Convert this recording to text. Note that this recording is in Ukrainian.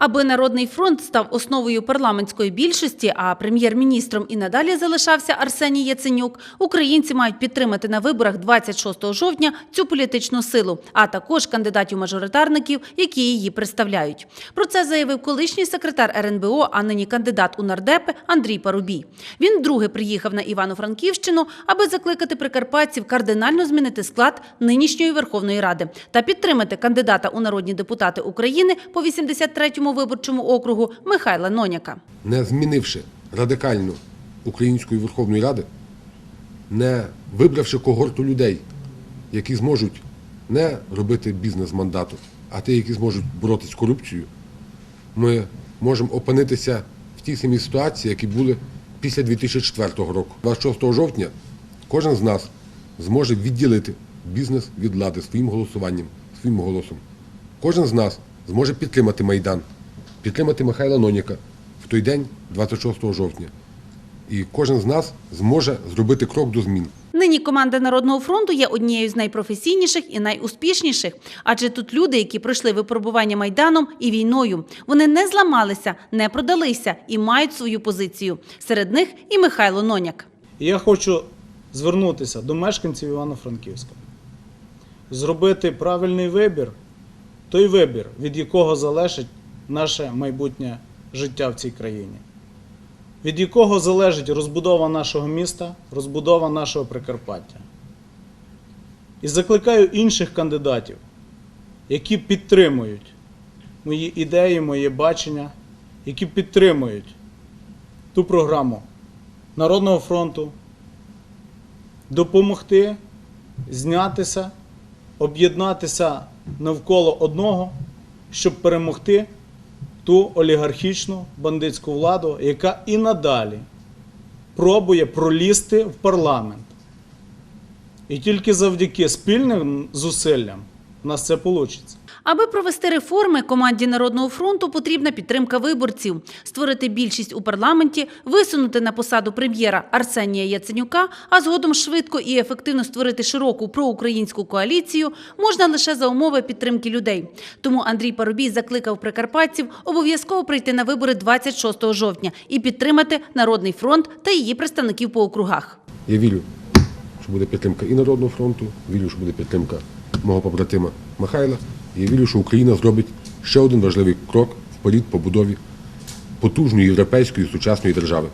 Аби Народний фронт став основою парламентської більшості, а прем'єр-міністром і надалі залишався Арсеній Яценюк, українці мають підтримати на виборах 26 жовтня цю політичну силу, а також кандидатів-мажоритарників, які її представляють. Про це заявив колишній секретар РНБО, а нині кандидат у нардепи Андрій Парубій. Він вдруге приїхав на Івано-Франківщину, аби закликати прикарпатців кардинально змінити склад нинішньої Верховної Ради та підтримати кандидата у народні депутати України по 83-му виборчому округу Михайла Ноняка. не змінивши радикально Української Верховної Ради, не вибравши когорту людей, які зможуть не робити бізнес мандату, а ті, які зможуть боротися з корупцією, ми можемо опинитися в тій самій ситуації, які були після 2004 року. 26 жовтня кожен з нас зможе відділити бізнес від влади своїм голосуванням, своїм голосом. Кожен з нас зможе підтримати Майдан, підтримати Михайла Ноніка в той день, 26 жовтня. І кожен з нас зможе зробити крок до змін. Нині команда Народного фронту є однією з найпрофесійніших і найуспішніших, адже тут люди, які пройшли випробування майданом і війною. Вони не зламалися, не продалися і мають свою позицію. Серед них і Михайло Ноняк. Я хочу звернутися до мешканців Івано-Франківська. Зробити правильний вибір, той вибір, від якого залежить наше майбутнє життя в цій країні, від якого залежить розбудова нашого міста, розбудова нашого Прикарпаття. І закликаю інших кандидатів, які підтримують мої ідеї, моє бачення, які підтримують ту програму Народного фронту, допомогти знятися, об'єднатися навколо одного, щоб перемогти ту олігархічну бандитську владу, яка і надалі пробує пролізти в парламент. І тільки завдяки спільним зусиллям у нас це вийде. Аби провести реформи, команді Народного фронту потрібна підтримка виборців, створити більшість у парламенті, висунути на посаду прем'єра Арсенія Яценюка, а згодом швидко і ефективно створити широку проукраїнську коаліцію можна лише за умови підтримки людей. Тому Андрій Парубій закликав прикарпатців обов'язково прийти на вибори 26 жовтня і підтримати Народний фронт та її представників по округах. Я вірю, що буде підтримка і Народного фронту, вірю, що буде підтримка мого побратима Михайла. Я вірю, що Україна зробить ще один важливий крок вперед побудові потужної європейської сучасної держави.